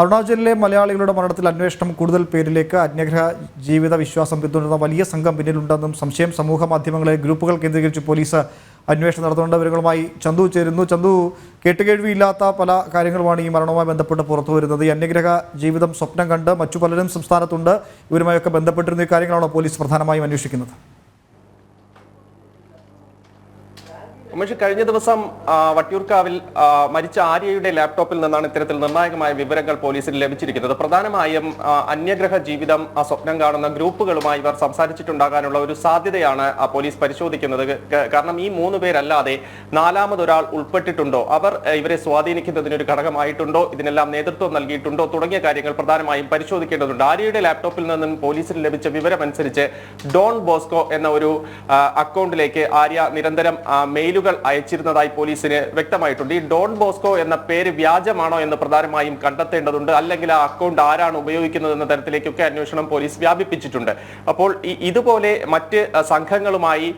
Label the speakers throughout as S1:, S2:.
S1: അരുണാചലിലെ മലയാളികളുടെ മരണത്തിൽ അന്വേഷണം കൂടുതൽ പേരിലേക്ക്. അന്യഗ്രഹ ജീവിത വിശ്വാസം പിന്തുടരുന്ന വലിയ സംഘം പിന്നിലുണ്ടെന്നും സംശയം സമൂഹ മാധ്യമങ്ങളെ ഗ്രൂപ്പുകൾ കേന്ദ്രീകരിച്ച് പോലീസ് അന്വേഷണം നടത്തുന്നുണ്ട്. ചന്തു ചേരുന്നു. ചന്തു കേട്ടുകേഴ്വിയില്ലാത്ത പല കാര്യങ്ങളുമാണ് ഈ മരണവുമായി ബന്ധപ്പെട്ട് പുറത്തു വരുന്നത്. ഈ അന്യഗ്രഹ ജീവിതം സ്വപ്നം കണ്ട് മറ്റു പലരും സംസ്ഥാനത്തുണ്ട്. ഇവരുമായൊക്കെ ബന്ധപ്പെട്ടിരുന്ന ഈ കാര്യങ്ങളാണോ പോലീസ് പ്രധാനമായും അന്വേഷിക്കുന്നത്?
S2: ഉമേഷ് കഴിഞ്ഞ ദിവസം വട്ടിയൂർക്കാവിൽ മരിച്ച ആര്യയുടെ ലാപ്ടോപ്പിൽ നിന്നാണ് ഇത്തരത്തിൽ നിർണായകമായ വിവരങ്ങൾ പോലീസിന് ലഭിച്ചിരിക്കുന്നത്. പ്രധാനമായും അന്യഗ്രഹ ജീവിതം സ്വപ്നം കാണുന്ന ഗ്രൂപ്പുകളുമായി ഇവർ സംസാരിച്ചിട്ടുണ്ടാകാനുള്ള ഒരു സാധ്യതയാണ് ആ, പോലീസ് പരിശോധിക്കുന്നത്. കാരണം ഈ മൂന്ന് പേരല്ലാതെ നാലാമതൊരാൾ ഉൾപ്പെട്ടിട്ടുണ്ടോ? അവർ ഇവരെ സ്വാധീനിക്കുന്നതിന് ഒരു ഘടകമായിട്ടുണ്ടോ? ഇതിനെല്ലാം നേതൃത്വം നൽകിയിട്ടുണ്ടോ? തുടങ്ങിയ കാര്യങ്ങൾ പ്രധാനമായും പരിശോധിക്കേണ്ടതുണ്ട്. ആര്യയുടെ ലാപ്ടോപ്പിൽ നിന്നും പോലീസിന് ലഭിച്ച വിവരമനുസരിച്ച് ഡോൺ ബോസ്കോ എന്ന ഒരു അക്കൗണ്ടിലേക്ക് ആര്യ നിരന്തരം ആ, മെയിലുകൾ അയച്ചിരുന്നതായി പോലീസിന് വ്യക്തമായിട്ടുണ്ട്. ഈ ഡോൺ ബോസ്കോ എന്ന പേര് വ്യാജമാണോ എന്ന് പ്രധാനമായും കണ്ടെത്തേണ്ടതുണ്ട്. അല്ലെങ്കിൽ ആ അക്കൗണ്ട് ആരാണ് ഉപയോഗിക്കുന്നത് എന്ന തരത്തിലേക്കൊക്കെ അന്വേഷണം പോലീസ് വ്യാപിപ്പിച്ചിട്ടുണ്ട്. അപ്പോൾ ഇതുപോലെ മറ്റ് സംഘങ്ങളുമായി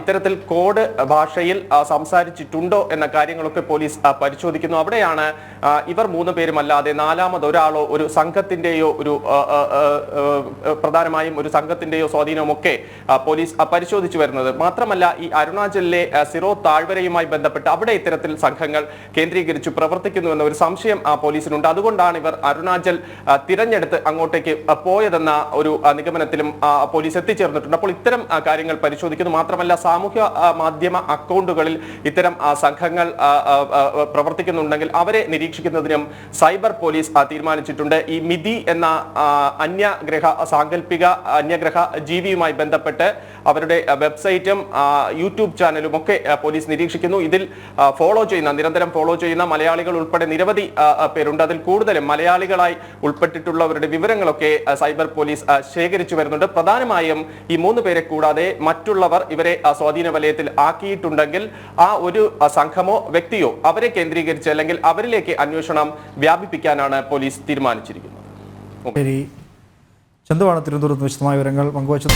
S2: ഇത്തരത്തിൽ കോഡ് ഭാഷയിൽ സംസാരിച്ചിട്ടുണ്ടോ എന്ന കാര്യങ്ങളൊക്കെ പോലീസ് പരിശോധിക്കുന്നു. അവിടെയാണ് ഇവർ മൂന്ന് പേരും അല്ലാതെ നാലാമത് ഒരാളോ ഒരു സംഘത്തിന്റെയോ ഒരു പ്രധാനമായും ഒരു സംഘത്തിന്റെയോ സ്വാധീനമൊക്കെ ഒക്കെ പോലീസ് പരിശോധിച്ചു വരുന്നത്. മാത്രമല്ല ഈ അരുണാചലിലെ സിറോ താഴ്വരയുമായി ബന്ധപ്പെട്ട് അവിടെ ഇത്തരത്തിൽ സംഘങ്ങൾ കേന്ദ്രീകരിച്ചു പ്രവർത്തിക്കുന്നുവെന്ന ഒരു സംശയം ആ, പോലീസിനുണ്ട്. അതുകൊണ്ടാണ് ഇവർ അരുണാചൽ തിരഞ്ഞെടുത്ത് അങ്ങോട്ടേക്ക് പോയതെന്ന ഒരു നിഗമനത്തിലും പോലീസ് എത്തിച്ചേർന്നിട്ടുണ്ട്. അപ്പോൾ ഇത്തരം കാര്യങ്ങൾ പരിശോധിക്കുന്നു. മാത്രമല്ല സാമൂഹ്യ മാധ്യമ അക്കൗണ്ടുകളിൽ ഇത്തരം സംഘങ്ങൾ പ്രവർത്തിക്കുന്നുണ്ടെങ്കിൽ അവരെ നിരീക്ഷിക്കുന്നതിനും സൈബർ പോലീസ് തീരുമാനിച്ചിട്ടുണ്ട്. ഈ മിതി എന്ന അന്യഗ്രഹ സാങ്കല്പിക അന്യഗ്രഹ ജീവിയുമായി ബന്ധപ്പെട്ട് അവരുടെ വെബ്സൈറ്റും യൂട്യൂബ് ചാനലും ഒക്കെ പോലീസ് നിരീക്ഷിക്കുന്നു? ഇതിൽ ഫോളോ ചെയ്യുന്ന നിരന്തരം ഫോളോ ചെയ്യുന്ന മലയാളികൾ ഉൾപ്പെടെ നിരവധി പേരുണ്ട്. അതിൽ കൂടുതലും മലയാളികളായി ഉൾപ്പെട്ടിട്ടുള്ളവരുടെ വിവരങ്ങളൊക്കെ സൈബർ പോലീസ് ശേഖരിച്ചു വരുന്നുണ്ട്. പ്രധാനമായും ഈ മൂന്ന് പേരെ കൂടാതെ മറ്റുള്ളവർ ഇവരെ സ്വാധീന വലയത്തിൽ ആക്കിയിട്ടുണ്ടെങ്കിൽ ആ ഒരു സംഘമോ വ്യക്തിയോ അവരെ കേന്ദ്രീകരിച്ച് അല്ലെങ്കിൽ അവരിലേക്ക് അന്വേഷണം വ്യാപിപ്പിക്കാനാണ് പോലീസ് തീരുമാനിച്ചിരിക്കുന്നത്.
S1: ശരി. ചന്തുവാണ് തിരുവനന്തപുരത്ത് വിശദമായ വിവരങ്ങൾ പങ്കുവച്ചത്